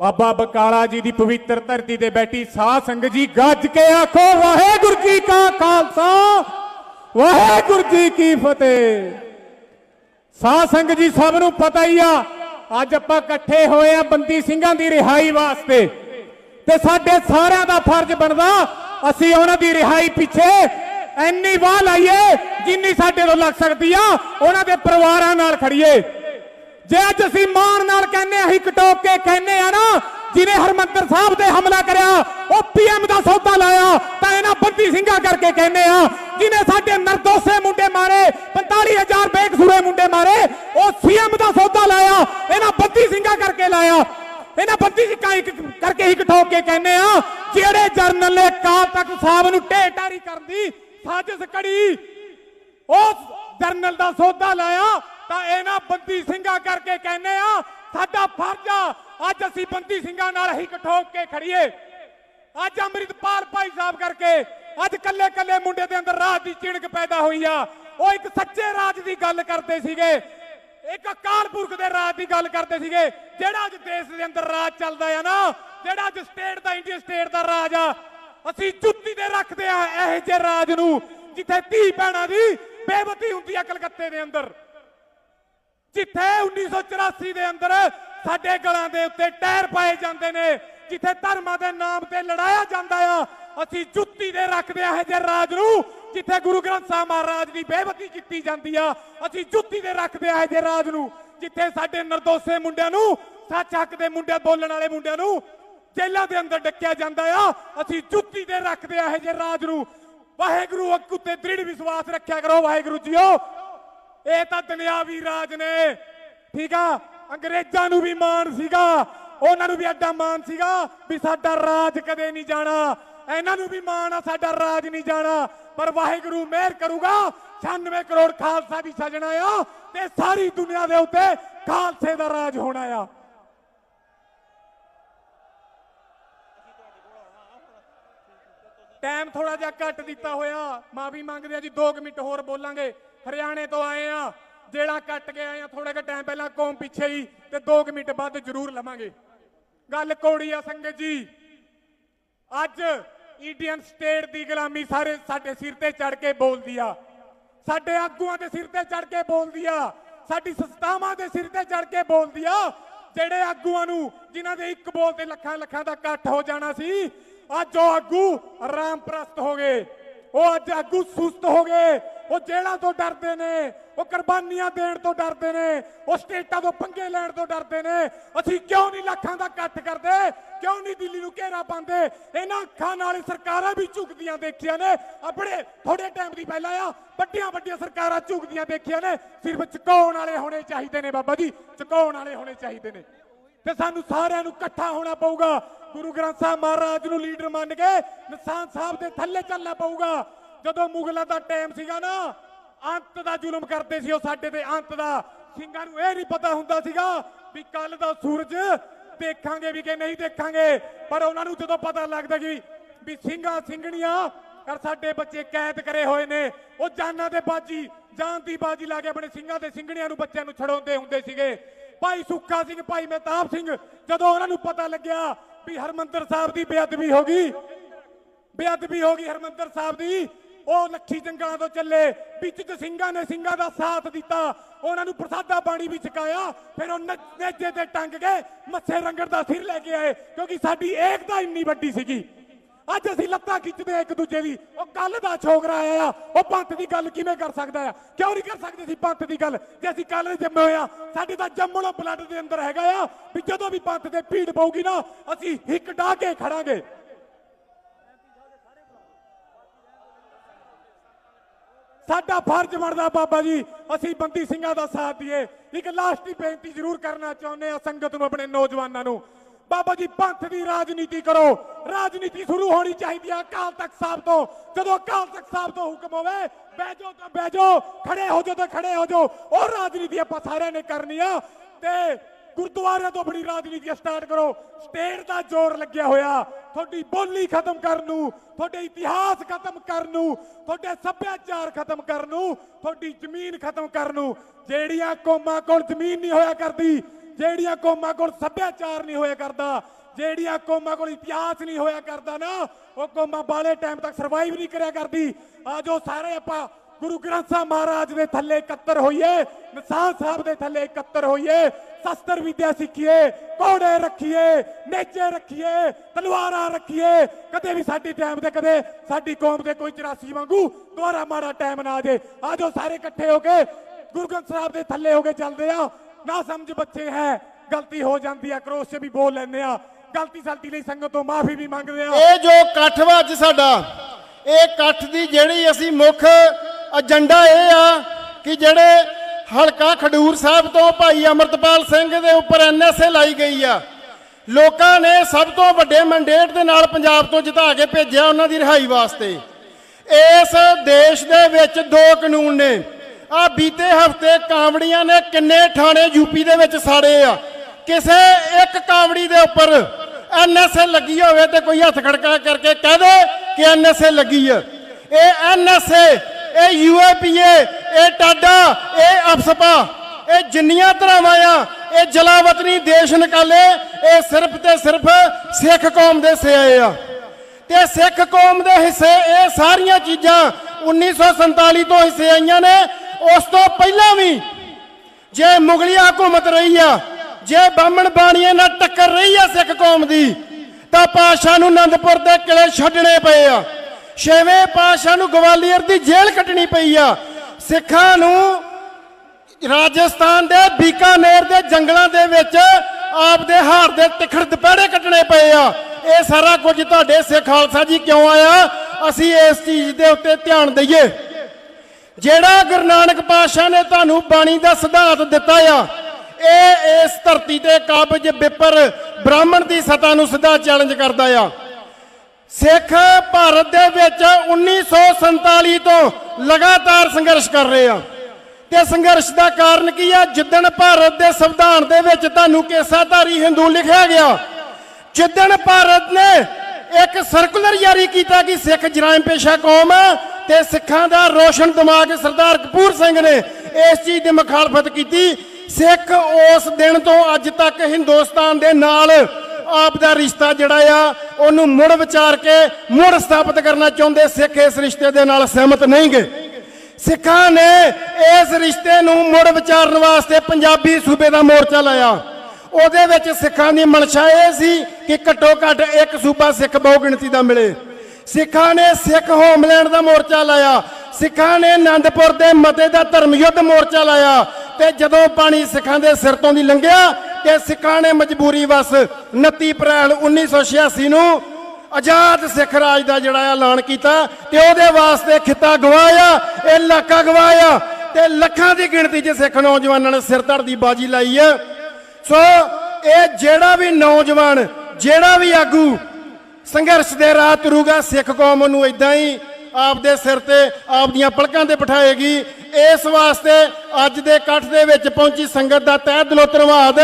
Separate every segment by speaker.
Speaker 1: ਬਾਬਾ ਬਕਾਲਾ ਜੀ ਦੀ ਪਵਿੱਤਰ ਧਰਤੀ ਤੇ ਬੈਠੀ ਸਾਧ ਸੰਗਤ ਜੀ ਗੱਜ ਕੇ ਆਖੋ, ਵਾਹਿਗੁਰੂ ਜੀ ਕਾ ਖਾਲਸਾ, ਵਾਹਿਗੁਰੂ ਜੀ ਕੀ ਫਤਿਹ। ਸਾਧ ਸੰਗਤ ਜੀ ਸਭ ਨੂੰ ਪਤਾ ਹੀ ਆ, ਅੱਜ ਆਪਾਂ ਇਕੱਠੇ ਹੋਏ ਆ ਬੰਦੀ ਸਿੰਘਾਂ ਦੀ ਰਿਹਾਈ ਵਾਸਤੇ। ਤੇ ਸਾਡੇ ਸਾਰਿਆਂ ਦਾ ਫਰਜ਼ ਬਣਦਾ, ਅਸੀਂ ਉਹਨਾਂ ਦੀ ਰਿਹਾਈ ਪਿੱਛੇ ਐਨੀ ਵਾਹ ਲਾਈਏ ਜਿੰਨੀ ਸਾਡੇ ਤੋਂ ਲੱਗ ਸਕਦੀ ਆ, ਉਹਨਾਂ ਦੇ ਪਰਿਵਾਰਾਂ ਨਾਲ ਖੜੀਏ। ਜੇ ਅੱਜ ਅਸੀਂ ਮਾਣ ਨਾਲ ਕਹਿੰਨੇ ਅਸੀਂ ਕਟੋਕ ਕੇ ਕਹਿੰਨੇ ਆ ਨਾ ਜਿਹਨੇ ਹਰਮੰਦਰ ਸਾਹਿਬ ਤੇ ਹਮਲਾ ਕਰਿਆ, ਉਹ ਪੀਐਮ ਦਾ ਸੌਦਾ ਲਾਇਆ, ਤਾਂ ਇਹਨਾਂ ਬੰਦੀ ਸਿੰਘਾਂ ਕਰਕੇ ਕਹਿੰਨੇ ਆ ਜਿਹਨੇ ਸਾਡੇ ਨਰਦੋਸੇ ਮੁੰਡੇ ਮਾਰੇ 45000 ਬੇਕਸੂਰੇ ਮੁੰਡੇ ਮਾਰੇ, ਉਹ ਸੀਐਮ ਦਾ ਸੌਦਾ ਲਾਇਆ, ਇਹਨਾਂ ਬੰਦੀ ਸਿੰਘਾਂ ਕਰਕੇ ਲਾਇਆ। ਇਹਨਾਂ ਬੰਦੀ ਸਿੰਘਾਂ ਇੱਕ ਕਰਕੇ ਹੀ ਕਟੋਕ ਕੇ ਕਹਿੰਨੇ ਆ ਜਿਹੜੇ ਜਰਨਲ ਨੇ ਕਾਲ ਤੱਕ ਸਾਹਿਬ ਨੂੰ ਢੇਟਾਰੀ ਕਰਨ ਦੀ ਸਾਜ਼ਿਸ਼ ਕੜੀ ਉਸ ਜਰਨਲ ਦਾ ਸੌਦਾ ਲਾਇਆ ਤਾਂ ਇਹਨਾਂ ਬੰਦੀ ਸਿੰਘਾਂ ਕਰਕੇ ਕਹਿੰਨੇ ਆ, ਸਾਡਾ ਫਰਜ਼ ਆ, ਅੱਜ ਅਸੀਂ ਬੰਦੀ ਸਿੰਘਾਂ ਨਾਲ ਹੀ ਠੋਕ ਕੇ ਖੜੀਏ। ਅੱਜ ਅੰਮ੍ਰਿਤਪਾਲ ਭਾਈ ਸਾਹਿਬ ਕਰਕੇ, ਅੱਜ ਕੱਲੇ ਕੱਲੇ ਮੁੰਡੇ ਦੇ ਅੰਦਰ ਰਾਜ ਦੀ ਚਿਣਕ ਪੈਦਾ ਹੋਈ ਆ। ਉਹ ਇੱਕ ਸੱਚੇ ਰਾਜ ਦੀ ਗੱਲ ਕਰਦੇ ਸੀਗੇ। ਇੱਕ ਅਕਾਲ ਪੁਰਖ ਦੇ ਰਾਜ ਦੀ ਗੱਲ ਕਰਦੇ ਸੀਗੇ। ਜਿਹੜਾ ਅੱਜ ਦੇਸ਼ ਦੇ ਅੰਦਰ ਰਾਜ ਚੱਲਦਾ ਆ ਨਾ, ਜਿਹੜਾ ਅੱਜ ਸਟੇਟ ਦਾ ਇੰਡੀਆ ਸਟੇਟ ਦਾ ਰਾਜ ਆ, ਅਸੀਂ ਜੁੱਤੀ ਤੇ ਰੱਖਦੇ ਆ ਇਹੋ ਜਿਹੇ ਰਾਜ ਨੂੰ, ਜਿੱਥੇ ਧੀ ਭੈਣਾਂ ਦੀ ਬੇਬਤੀ ਹੁੰਦੀ ਆ ਕਲਕੱਤੇ ਦੇ ਅੰਦਰ। ਜਿੱਥੇ 1984 ਦੇ ਅੰਦਰ ਸਾਡੇ ਗਲਾਂ ਦੇ ਉੱਤੇ ਟਾਇਰ ਪਾਏ ਜਾਂਦੇ ਨੇ, ਜਿੱਥੇ ਧਰਮਾਂ ਦੇ ਨਾਮ ਤੇ ਲੜਾਇਆ ਜਾਂਦਾ ਆ, ਅਸੀਂ ਜੁੱਤੀ ਦੇ ਰੱਖਦੇ ਆ ਇਹ ਜੇ ਰਾਜ ਨੂੰ, ਜਿੱਥੇ ਗੁਰੂ ਗ੍ਰੰਥ ਸਾਹਿਬ ਮਹਾਰਾਜ ਦੀ ਬੇਬਤੀ ਕੀਤੀ ਜਾਂਦੀ ਆ, ਅਸੀਂ ਜੁੱਤੀ ਦੇ ਰੱਖਦੇ ਆ ਇਹ ਜੇ ਰਾਜ ਨੂੰ, ਜਿੱਥੇ ਸਾਡੇ ਨਿਰਦੋਸ਼ੇ ਮੁੰਡਿਆਂ ਨੂੰ, ਸੱਚ ਹੱਕ ਦੇ ਮੁੰਡੇ ਬੋਲਣ ਵਾਲੇ ਮੁੰਡਿਆਂ ਨੂੰ ਜੇਲ੍ਹਾਂ ਦੇ ਅੰਦਰ ਡੱਕਿਆ ਜਾਂਦਾ ਆ, ਅਸੀਂ ਜੁੱਤੀ ਦੇ ਰੱਖਦੇ ਆ ਇਹ ਜੇ ਰਾਜ ਨੂੰ। ਵਾਹਿਗੁਰੂ ਉੱਤੇ ਦ੍ਰਿੜ ਵਿਸ਼ਵਾਸ ਰੱਖਿਆ ਕਰੋ, ਵਾਹਿਗੁਰੂ ਜੀਓ। ਇਹ ਤਾਂ ਦੁਨਿਆਵੀ ਰਾਜ ਨੇ। ਠੀਕ ਆ? ਅੰਗਰੇਜ਼ਾਂ ਨੂੰ ਵੀ ਮਾਣ ਸੀਗਾ। ਉਹਨਾਂ ਨੂੰ ਵੀ ਐਡਾ ਮਾਣ ਸੀਗਾ ਵੀ ਸਾਡਾ ਰਾਜ ਕਦੇ ਨਹੀਂ ਜਾਣਾ। ਇਹਨਾਂ ਨੂੰ ਵੀ ਮਾਣ ਆ, ਸਾਡਾ ਰਾਜ ਨਹੀਂ ਜਾਣਾ। ਪਰ ਵਾਹਿਗੁਰੂ ਮਿਹਰ ਕਰੂਗਾ। 96 ਕਰੋੜ ਖਾਲਸਾ ਵੀ ਸਜਣਾ ਆ ਤੇ ਸਾਰੀ ਦੁਨੀਆ ਦੇ ਉੱਤੇ ਖਾਲਸੇ ਦਾ ਰਾਜ ਹੋਣਾ ਆ। ਟਾਈਮ ਥੋੜਾ ਜਿਹਾ ਘੱਟ ਦਿੱਤਾ ਹੋਇਆ। ਮਾਫੀ ਮੰਗਦੇ ਆ ਜੀ 2 ਮਿੰਟ ਹੋਰ ਬੋਲਾਂਗੇ। ਹਰਿਆਣੇ ਤੋਂ ਆਏ ਆ। ਜਿਹੜਾ ਕੱਟ ਕੇ ਆਏ ਆ ਥੋੜਾ ਜਿਹਾ ਟਾਈਮ ਪਹਿਲਾਂ ਕੌਮ ਪਿੱਛੇ ਹੀ ਤੇ 2 ਮਿੰਟ ਬਾਅਦ ਜ਼ਰੂਰ ਲਵਾਂਗੇ। ਗੱਲ ਕੋੜੀ ਆ ਸੰਗਤ ਜੀ। ਅੱਜ ਇੰਡੀਅਨ ਸਟੇਟ ਦੀ ਗੁਲਾਮੀ ਸਾਰੇ ਸਾਡੇ ਸਿਰ ਤੇ ਚੜ ਕੇ ਬੋਲਦੀ ਆ। ਸਾਡੇ ਆਗੂਆਂ ਦੇ ਸਿਰ ਤੇ ਚੜ ਕੇ ਬੋਲਦੀ ਆ। ਸਾਡੀ ਸੰਸਥਾਵਾਂ ਦੇ ਸਿਰ ਤੇ ਚੜ ਕੇ ਬੋਲਦੀ ਆ। ਜਿਹੜੇ ਆਗੂਆਂ ਨੂੰ, ਜਿਨ੍ਹਾਂ ਦੇ ਇੱਕ ਬੋਲ ਤੇ ਲੱਖਾਂ ਲੱਖਾਂ ਦਾ ਇਕੱਠ ਹੋ ਜਾਣਾ ਸੀ ਅੱਜ ਉਹ ਆਗੂ ਆਰਾਮ ਹੋ ਗਏ। ਉਹ ਅੱਜ ਆਗੂ ਸੁਸਤ ਹੋ ਗਏ। ਉਹ ਜੇਲ੍ਹਾਂ ਤੋਂ ਡਰਦੇ ਨੇ। ਉਹ ਕੁਰਬਾਨੀਆਂ ਦੇਣ ਤੋਂ ਡਰਦੇ ਨੇ। ਉਹ ਸਟੇਟਾਂ ਤੋਂ ਪੰਗੇ ਲੈਣ ਤੋਂ ਡਰਦੇ ਨੇ। ਅਸੀਂ ਕਿਉਂ ਨਹੀਂ ਲੱਖਾਂ ਦਾ ਇਕੱਠ ਕਰਦੇ? ਕਿਉਂ ਨਹੀਂ ਦਿੱਲੀ ਨੂੰ ਘੇਰਾ ਪਾਉਂਦੇ? ਇਹਨਾਂ ਅੱਖਾਂ ਨਾਲ ਸਰਕਾਰਾਂ ਵੀ ਝੁਕਦੀਆਂ ਦੇਖੀਆਂ ਨੇ। ਆਪਣੇ ਥੋੜੇ ਟਾਈਮ ਦੀ ਪਹਿਲਾਂ ਆ, ਵੱਡੀਆਂ ਵੱਡੀਆਂ ਸਰਕਾਰਾਂ ਝੁਕਦੀਆਂ ਦੇਖੀਆਂ ਨੇ। ਸਿਰਫ ਚੁਕਾਉਣ ਵਾਲੇ ਹੋਣੇ ਚਾਹੀਦੇ ਨੇ ਬਾਬਾ ਜੀ। ਚੁਕਾਉਣ ਵਾਲੇ ਹੋਣੇ ਚਾਹੀਦੇ ਨੇ। ਤੇ ਸਾਨੂੰ ਸਾਰਿਆਂ ਨੂੰ ਇਕੱਠਾ ਹੋਣਾ ਪਊਗਾ। ਗੁਰੂ ਗ੍ਰੰਥ ਸਾਹਿਬ ਮਹਾਰਾਜ ਨੂੰ ਲੀਡਰ ਮੰਨ ਕੇ ਨਿਸ਼ਾਨ ਸਾਹਿਬ ਦੇ ਥੱਲੇ ਚੱਲਣਾ ਪਊਗਾ। ਜਦੋਂ ਮੁਗਲਾਂ ਦਾ ਟਾਈਮ ਸੀਗਾ ਨਾ, ਅੰਤ ਦਾ ਜ਼ੁਲਮ ਕਰਦੇ ਸੀ ਉਹ ਸਾਡੇ ਤੇ, ਅੰਤ ਦਾ। ਸਿੰਘਾਂ ਨੂੰ ਇਹ ਨਹੀਂ ਪਤਾ ਹੁੰਦਾ ਸੀਗਾ ਵੀ ਕੱਲ ਦਾ ਸੂਰਜ ਦੇਖਾਂਗੇ ਵੀ ਕਿ ਨਹੀਂ ਦੇਖਾਂਗੇ। ਪਰ ਉਹਨਾਂ ਨੂੰ ਜਦੋਂ ਪਤਾ ਲੱਗਦਾ ਕਿ ਵੀ ਸਿੰਘਾਂ ਸਿੰਘਣੀਆਂ ਔਰ ਸਾਡੇ ਬੱਚੇ ਕੈਦ ਕਰੇ ਹੋਏ ਨੇ, ਉਹ ਜਾਨਾਂ ਦੇ ਬਾਜੀ, ਜਾਨ ਦੀ ਬਾਜੀ ਲਾ ਕੇ ਆਪਣੇ ਸਿੰਘਾਂ ਤੇ ਸਿੰਘਣੀਆਂ ਨੂੰ ਬੱਚਿਆਂ ਨੂੰ ਛਡਾਉਂਦੇ ਹੁੰਦੇ ਸੀਗੇ। ਭਾਈ ਸੁੱਖਾ ਸਿੰਘ, ਭਾਈ ਮਹਿਤਾਬ ਸਿੰਘ, ਜਦੋਂ ਉਹਨਾਂ ਨੂੰ ਪਤਾ ਲੱਗਿਆ ਵੀ ਹਰਮੰਦਰ ਸਾਹਿਬ ਦੀ ਬੇਅਦਬੀ ਹੋ ਗਈ, ਬੇਅਦਬੀ ਹੋ ਗਈ ਹਰਮੰਦਰ ਸਾਹਿਬ ਦੀ, ਉਹ ਲੱਖੀ ਜੰਗਲਾਂ ਤੋਂ ਚੱਲੇ, ਵਿੱਚ ਚ ਸਿੰਘਾਂ ਨੇ ਸਿੰਘਾਂ ਦਾ ਸਾਥ ਦਿੱਤਾ, ਉਹਨਾਂ ਨੂੰ ਪ੍ਰਸਾਦਾ ਪਾਣੀ ਵੀ ਛਕਾਇਆ, ਫਿਰ ਉਹ ਨੱਚ- ਨੇਜੇ ਤੇ ਟੰਗ ਕੇ ਮੱਥੇ ਰੰਗੜ ਦਾ ਸਿਰ ਲੈ ਕੇ ਆਏ, ਕਿਉਂਕਿ ਸਾਡੀ ਏਕਤਾ ਇੰਨੀ ਵੱਡੀ ਸੀਗੀ। ਅੱਜ ਅਸੀਂ ਲੱਤਾਂ ਖਿੱਚਦੇ ਆ ਇੱਕ ਦੂਜੇ ਦੀ। ਉਹ ਕੱਲ ਦਾ ਛੋਕਰਾ ਆਇਆ ਉਹ ਪੰਥ ਦੀ ਗੱਲ ਕਿਵੇਂ ਕਰ ਸਕਦਾ ਆ? ਕਿਉਂ ਨਹੀਂ ਕਰ ਸਕਦੇ ਸੀ ਪੰਥ ਦੀ ਗੱਲ? ਜੇ ਅਸੀਂ ਕੱਲ ਦੇ ਜੰਮੇ ਹੋਇਆ ਸਾਡੇ ਤਾਂ ਜੰਮਣੋਂ ਬਲੱਡ ਦੇ ਅੰਦਰ ਹੈਗਾ ਆ ਵੀ ਜਦੋਂ ਵੀ ਪੰਥ ਤੇ ਭੀੜ ਪਊਗੀ ਨਾ, ਅਸੀਂ ਹਿੱਕ ਡਾਹ ਕੇ ਖੜਾਂਗੇ। ਸਾਡਾ ਫਰਜ਼ ਬਣਦਾ ਬਾਬਾ ਜੀ, ਅਸੀਂ ਬੰਦੀ ਸਿੰਘਾਂ ਦਾ ਸਾਥ ਦਈਏ। ਇੱਕ ਲਾਸਟ ਦੀ ਬੇਨਤੀ ਜ਼ਰੂਰ ਕਰਨਾ ਚਾਹੁੰਦੇ ਆ ਸੰਗਤ ਨੂੰ, ਆਪਣੇ ਨੌਜਵਾਨਾਂ ਨੂੰ। ਬਾਬਾ ਜੀ, ਪੰਥ ਦੀ ਰਾਜਨੀਤੀ ਕਰੋ। ਰਾਜਨੀਤੀ ਸ਼ੁਰੂ ਹੋਣੀ ਚਾਹੀਦੀ ਆ ਅਕਾਲ ਤਖਤ ਸਾਹਿਬ ਤੋਂ। ਜਦੋਂ ਅਕਾਲ ਤਖਤ ਸਾਹਿਬ ਤੋਂ ਹੁਕਮ ਹੋਵੇ, ਬਹਿ ਤਾਂ ਬਹਿ ਖੜੇ ਹੋ ਜਾਓ ਤਾਂ ਖੜੇ ਹੋ ਜਾਓ। ਉਹ ਰਾਜਨੀਤੀ ਆਪਾਂ ਸਾਰਿਆਂ ਨੇ ਕਰਨੀ ਆ। ਤੇ ਗੁਰਦੁਆਰਿਆਂ ਤੋਂ ਬੜੀ ਰਾਜਨੀਤੀ ਸਟਾਰਟ ਕਰੋ। ਸਟੇਟ ਦਾ ਜ਼ੋਰ ਲੱਗਿਆ ਹੋਇਆ। ਤੁਹਾਡੀ ਬੋਲੀ ਖਤਮ ਕਰਨ ਨੂੰ ਤੁਹਾਡੇ ਇਤਿਹਾਸ ਖਤਮ ਕਰਨ ਨੂੰ ਤੁਹਾਡੇ ਸੱਭਿਆਚਾਰ ਖਤਮ ਕਰਨ ਨੂੰ ਤੁਹਾਡੀ ਜ਼ਮੀਨ ਖਤਮ ਕਰਨ। ਨੂੰ ਜਿਹੜੀਆਂ ਕੌਮਾਂ ਕੋਲ ਜ਼ਮੀਨ ਨਹੀਂ ਹੋਇਆ ਕਰਦੀ ਜਿਹੜੀਆਂ ਕੌਮਾਂ ਕੋਲ ਸੱਭਿਆਚਾਰ ਨਹੀਂ ਹੋਇਆ ਕਰਦਾ, ਜਿਹੜੀਆਂ ਕੌਮਾਂ ਕੋਲ ਇਤਿਹਾਸ ਨਹੀਂ ਹੋਇਆ ਕਰਦਾ ਨਾ, ਉਹ ਕੌਮਾਂ ਬਾਲੇ ਟਾਈਮ ਤੱਕ ਸਰਵਾਈਵ ਨਹੀਂ ਕਰਿਆ ਕਰਦੀ। ਆਜੋ ਸਾਰੇ ਆਪਾਂ ਗੁਰੂ ਗ੍ਰੰਥ ਸਾਹਿਬ ਮਹਾਰਾਜ ਦੇ ਥੱਲੇ ਇਕੱਤਰ ਹੋਈਏ, ਨਿਸ਼ਾਨ ਸਾਹਿਬ ਦੇ ਥੱਲੇ ਇਕੱਤਰ ਹੋਈਏ, ਸ਼ਸਤਰ ਵਿਦਿਆ ਸਿੱਖੀਏ, ਘੋੜੇ ਰੱਖੀਏ ਨੇਚੇ ਰੱਖੀਏ, ਤਲਵਾਰਾਂ ਰੱਖੀਏ, ਕਦੇ ਵੀ ਸਾਡੀ ਟਾਈਮ ਤੇ ਕਦੇ ਸਾਡੀ ਕੌਮ ਦੇ ਕੋਈ 84 ਵਾਂਗੂ ਦੁਆਰਾ ਮਾੜਾ ਟਾਈਮ ਨਾ ਆ ਜੇ। ਆਜੋ ਸਾਰੇ ਇਕੱਠੇ ਹੋ ਕੇ ਗੁਰੂ ਗ੍ਰੰਥ ਸਾਹਿਬ ਦੇ ਥੱਲੇ ਹੋ ਕੇ ਚੱਲਦੇ ਆ ਨਾ ਸਮਝ ਬੱਚੇ ਹੈ। ਗਲਤੀ ਹੋ ਜਾਂਦੀ ਹੈ। ਕਰੋਸ਼ 'ਚ ਵੀ ਬੋਲ ਲੈਂਦੇ ਆ ਗਲਤੀ ਸਲਤੀ ਲਈ ਸੰਗਤ ਤੋਂ ਮਾਫੀ ਵੀ ਮੰਗਦੇ ਆ
Speaker 2: ਇਹ ਜੋ ਇਕੱਠ ਵਾ ਅੱਜ ਸਾਡਾ, ਇਹ ਇਕੱਠ ਦੀ ਜਿਹੜੀ ਅਸੀਂ ਮੁੱਖ ਏਜੰਡਾ ਇਹ ਆ ਕਿ ਜਿਹੜੇ ਹਲਕਾ ਖਡੂਰ ਸਾਹਿਬ ਤੋਂ ਭਾਈ ਅਮਰਤਪਾਲ ਸਿੰਘ ਦੇ ਉੱਪਰ ਐਨਐਸਏ ਲਾਈ ਗਈ ਆ। ਲੋਕਾਂ ਨੇ ਸਭ ਤੋਂ ਵੱਡੇ ਮੰਡੇਟ ਦੇ ਨਾਲ ਪੰਜਾਬ ਤੋਂ ਜਿਤਾ ਕੇ ਭੇਜਿਆ ਉਹਨਾਂ ਦੀ ਰਿਹਾਈ ਵਾਸਤੇ। ਇਸ ਦੇਸ਼ ਦੇ ਵਿੱਚ ਦੋ ਕਾਨੂੰਨ ਨੇ। ਆ ਬੀਤੇ ਹਫ਼ਤੇ ਕਾਂਵੜੀਆਂ ਨੇ ਕਿੰਨੇ ਥਾਣੇ ਯੂਪੀ ਦੇ ਵਿੱਚ ਸਾੜੇ ਆ? ਕਿਸੇ ਇੱਕ ਕਾਂਵੜੀ ਦੇ ਉੱਪਰ ਐਨਐਸਏ ਲੱਗੀ ਹੋਵੇ ਤੇ ਕੋਈ ਹੱਥ ਖੜਕਾ ਕਰਕੇ ਕਹਿ ਦੇ ਕਿ ਐਨਐਸਏ ਲੱਗੀ ਆ। ਇਹ ਐਨਐਸਏ ਇਹ ਯੂਏਪੀਏ ਇਹ ਟਾਡਾ, ਇਹ ਅਫਸਪਾ, ਇਹ ਜਿੰਨੀਆਂ ਧਰਾਵਾਂ ਆ, ਇਹ ਜਲਾਵਤਨੀ ਦੇਸ਼ ਨਿਕਾਲੇ, ਇਹ ਸਿਰਫ ਤੇ ਸਿਰਫ ਸਿੱਖ ਕੌਮ ਦੇ ਸਿਆਏ ਆ। ਤੇ ਸਿੱਖ ਕੌਮ ਦੇ ਹਿੱਸੇ ਇਹ ਸਾਰੀਆਂ ਚੀਜ਼ਾਂ 1947 ਤੋਂ ਹਿੱਸੇ ਆਈਆਂ ਨੇ ਉਸ ਤੋਂ ਪਹਿਲਾਂ ਵੀ ਜੇ ਮੁਗਲਿਆ ਹਕੂਮਤ ਰਹੀ ਆ, ਜੇ ਬਾਹਮਣ ਬਾਣੀਏ ਨਾਲ ਟੱਕਰ ਰਹੀ ਆ ਸਿੱਖ ਕੌਮ ਦੀ, ਤਾਂ ਪਾਸ਼ਾ ਨੂੰ ਆਨੰਦਪੁਰ ਦੇ ਕਿਲੇ ਛੱਡਣੇ ਪਏ ਆ। ਛੇਵੇਂ ਪਾਸ਼ਾ ਨੂੰ ਗਵਾਲੀਅਰ ਦੀ ਜੇਲ੍ਹ ਕੱਟਣੀ ਪਈ ਆ। ਸਿੱਖਾਂ ਨੂੰ ਰਾਜਸਥਾਨ ਦੇ ਬੀਕਾਨੇਰ ਦੇ ਜੰਗਲਾਂ ਦੇ ਵਿੱਚ ਆਪਦੇ ਹਾਰ ਦੇ ਤਿਖੜ ਦੁਪਹਿਰੇ ਕੱਟਣੇ ਪਏ ਆ। ਇਹ ਸਾਰਾ ਕੁਝ ਤੁਹਾਡੇ ਸਿੱਖ ਖਾਲਸਾ ਜੀ ਕਿਉਂ ਆਇਆ? ਅਸੀਂ ਇਸ ਚੀਜ਼ ਦੇ ਉੱਤੇ ਧਿਆਨ ਦਈਏ। ਜਿਹੜਾ ਗੁਰੂ ਨਾਨਕ ਪਾਤਸ਼ਾਹ ਨੇ ਤੁਹਾਨੂੰ ਬਾਣੀ ਦਾ ਸਿਧਾਂਤ ਦਿੱਤਾ ਆ, ਇਹ ਇਸ ਧਰਤੀ ਤੇ ਕਾਬਜ ਵਿਪਰ ਬ੍ਰਾਹਮਣ ਦੀ ਸਤਾ ਨੂੰ ਸਿੱਧਾ ਚੈਲੰਜ ਕਰਦਾ ਆ। ਸਿੱਖ ਭਾਰਤ ਦੇ ਵਿੱਚ 1947 ਤੋਂ ਲਗਾਤਾਰ ਸੰਘਰਸ਼ ਕਰ ਰਹੇ ਆ। ਤੇ ਸੰਘਰਸ਼ ਦਾ ਕਾਰਨ ਕੀ ਆ? ਜਿੱਦਣ ਭਾਰਤ ਦੇ ਸੰਵਿਧਾਨ ਦੇ ਵਿੱਚ ਤੁਹਾਨੂੰ ਕੇਸਾਧਾਰੀ ਹਿੰਦੂ ਲਿਖਿਆ ਗਿਆ, ਜਿੱਦਣ ਭਾਰਤ ਨੇ ਇੱਕ ਸਰਕੂਲਰ ਜਾਰੀ ਕੀਤਾ ਕਿ ਸਿੱਖ ਜਰਾਇਮ ਪੇਸ਼ਾ ਕੌਮ ਆ ਤੇ ਸਿੱਖਾਂ ਦਾ ਰੋਸ਼ਨ ਦਿਮਾਗ ਸਰਦਾਰ ਕਪੂਰ ਸਿੰਘ ਨੇ ਇਸ ਚੀਜ਼ ਦੀ ਮੁਖਾਲਫਤ ਕੀਤੀ। ਸਿੱਖ ਉਸ ਦਿਨ ਤੋਂ ਅੱਜ ਤੱਕ ਹਿੰਦੁਸਤਾਨ ਦੇ ਨਾਲ ਆਪ ਦਾ ਰਿਸ਼ਤਾ ਜਿਹੜਾ ਆ, ਉਹਨੂੰ ਮੁੜ ਵਿਚਾਰ ਕੇ ਮੁੜ ਸਥਾਪਿਤ ਕਰਨਾ ਚਾਹੁੰਦੇ ਸਿੱਖ ਇਸ ਰਿਸ਼ਤੇ ਦੇ ਨਾਲ ਸਹਿਮਤ ਨਹੀਂ ਗਏ। ਸਿੱਖਾਂ ਨੇ ਇਸ ਰਿਸ਼ਤੇ ਨੂੰ ਮੁੜ ਵਿਚਾਰਨ ਵਾਸਤੇ ਪੰਜਾਬੀ ਸੂਬੇ ਦਾ ਮੋਰਚਾ ਲਾਇਆ। ਉਹਦੇ ਵਿੱਚ ਸਿੱਖਾਂ ਦੀ ਮਨਸ਼ਾ ਇਹ ਸੀ ਕਿ ਘੱਟੋ ਘੱਟ ਇੱਕ ਸੂਬਾ ਸਿੱਖ ਬਹੁ ਗਿਣਤੀ ਦਾ ਮਿਲੇ। ਸਿੱਖਾਂ ਨੇ ਸਿੱਖ ਹੋਮਲੈਂਡ ਦਾ ਮੋਰਚਾ ਲਾਇਆ। ਸਿੱਖਾਂ ਨੇ ਆਨੰਦਪੁਰ ਦੇ ਮਤੇ ਦਾ ਧਰਮ ਯੁੱਧ ਮੋਰਚਾ ਲਾਇਆ। ਤੇ ਜਦੋਂ ਪਾਣੀ ਸਿੱਖਾਂ ਦੇ ਸਿਰ ਤੋਂ ਦੀ ਲੰਘਿਆ, ਤੇ ਸਿੱਖਾਂ ਨੇ ਮਜਬੂਰੀ ਵਸ 29 ਅਪ੍ਰੈਲ 1986 ਨੂੰ ਆਜ਼ਾਦ ਸਿੱਖ ਰਾਜ ਦਾ ਜਿਹੜਾ ਐਲਾਨ ਕੀਤਾ ਤੇ ਉਹਦੇ ਵਾਸਤੇ ਖਿੱਤਾ ਗਵਾਇਆ ਇਹ ਇਲਾਕਾ ਗਵਾਇਆ ਤੇ ਲੱਖਾਂ ਦੀ ਗਿਣਤੀ 'ਚ ਸਿੱਖ ਨੌਜਵਾਨਾਂ ਨੇ ਸਿਰ ਧੜ ਦੀ ਬਾਜੀ ਲਾਈ ਹੈ ਸੋ ਇਹ ਜਿਹੜਾ ਵੀ ਨੌਜਵਾਨ, ਜਿਹੜਾ ਵੀ ਆਗੂ ਸੰਘਰਸ਼ ਦੇ ਰਾਹ ਤੁਰੂਗਾ ਸਿੱਖ ਕੌਮ ਨੂੰ ਇਦਾਂ ਹੀ ਆਪਦੇ ਸਿਰ ਤੇ ਆਪਦੀਆਂ ਪਲਕਾਂ ਤੇ ਬਿਠਾਏਗੀ। ਇਸ ਵਾਸਤੇ ਅੱਜ ਦੇ ਇਕੱਠ ਦੇ ਵਿੱਚ ਪਹੁੰਚੀ ਸੰਗਤ ਦਾ ਤਹਿ ਦਿਲੋਂ ਧੰਨਵਾਦ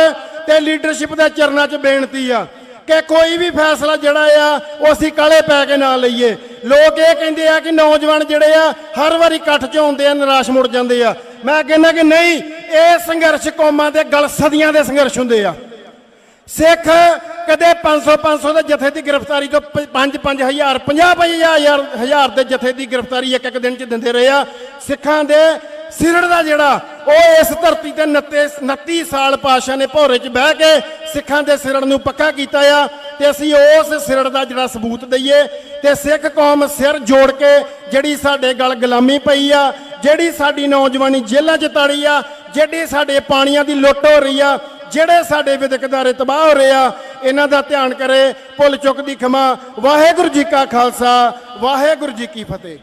Speaker 2: ਤੇ ਲੀਡਰਸ਼ਿਪ ਦੇ ਚਰਨਾਂ 'ਚ ਬੇਨਤੀ ਆ ਕਿ ਕੋਈ ਵੀ ਫੈਸਲਾ ਜਿਹੜਾ ਆ, ਉਹ ਅਸੀਂ ਕਾਲੇ ਪੈ ਕੇ ਨਾ ਲਈਏ। ਲੋਕ ਇਹ ਕਹਿੰਦੇ ਆ ਕਿ ਨੌਜਵਾਨ ਜਿਹੜੇ ਆ, ਹਰ ਵਾਰੀ ਇਕੱਠ 'ਚ ਆਉਂਦੇ ਆ, ਨਿਰਾਸ਼ ਮੁੜ ਜਾਂਦੇ ਆ। ਮੈਂ ਕਹਿੰਦਾ ਕਿ ਨਹੀਂ, ਇਹ ਸੰਘਰਸ਼ ਕੌਮਾਂ ਦੇ ਗਲ ਸਦੀਆਂ ਦੇ ਸੰਘਰਸ਼ ਹੁੰਦੇ ਆ। ਸਿੱਖ ਕਦੇ 500 500 ਦੇ ਜਥੇ ਦੀ ਗ੍ਰਿਫਤਾਰੀ ਤੋਂ 5 5000 50 5000 ਹਜ਼ਾਰ ਦੇ ਜਥੇ ਦੀ ਗ੍ਰਿਫਤਾਰੀ ਇੱਕ ਇੱਕ ਦਿਨ ਚ ਦਿੰਦੇ ਰਹੇ ਆ। ਸਿੱਖਾਂ ਦੇ ਸਿਰੜ ਦਾ ਜਿਹੜਾ, ਉਹ ਇਸ ਧਰਤੀ ਤੇ 29 29 ਸਾਲ ਪਾਸ਼ਾ ਨੇ ਭੋਰੇ 'ਚ ਬਹਿ ਕੇ ਸਿੱਖਾਂ ਦੇ ਸਿਰੜ ਨੂੰ ਪੱਕਾ ਕੀਤਾ ਆ ਤੇ ਅਸੀਂ ਉਸ ਸਿਰੜ ਦਾ ਜਿਹੜਾ ਸਬੂਤ ਦਈਏ ਤੇ ਸਿੱਖ ਕੌਮ ਸਿਰ ਜੋੜ ਕੇ ਜਿਹੜੀ ਸਾਡੇ ਗਲ ਗੁਲਾਮੀ ਪਈ ਆ, ਜਿਹੜੀ ਸਾਡੀ ਨੌਜਵਾਨੀ ਜੇਲ੍ਹਾਂ 'ਚ ਤਾੜੀ ਆ, ਜਿਹੜੀ ਸਾਡੇ ਪਾਣੀਆਂ ਦੀ ਲੁੱਟ ਹੋ ਰਹੀ ਆ ਜਿਹੜੇ ਸਾਡੇ ਵਿਦਿਅਕ ਤਬਾਹ ਹੋ ਰਹੇ ਆ, ਇਹਨਾਂ ਦਾ ਧਿਆਨ ਕਰੇ ਭੁੱਲ ਚੁੱਕ ਦੀ ਖਮਾ। ਵਾਹਿਗੁਰੂ ਜੀ ਕਾ ਖਾਲਸਾ, ਵਾਹਿਗੁਰੂ ਜੀ ਕੀ ਫਤਿਹ।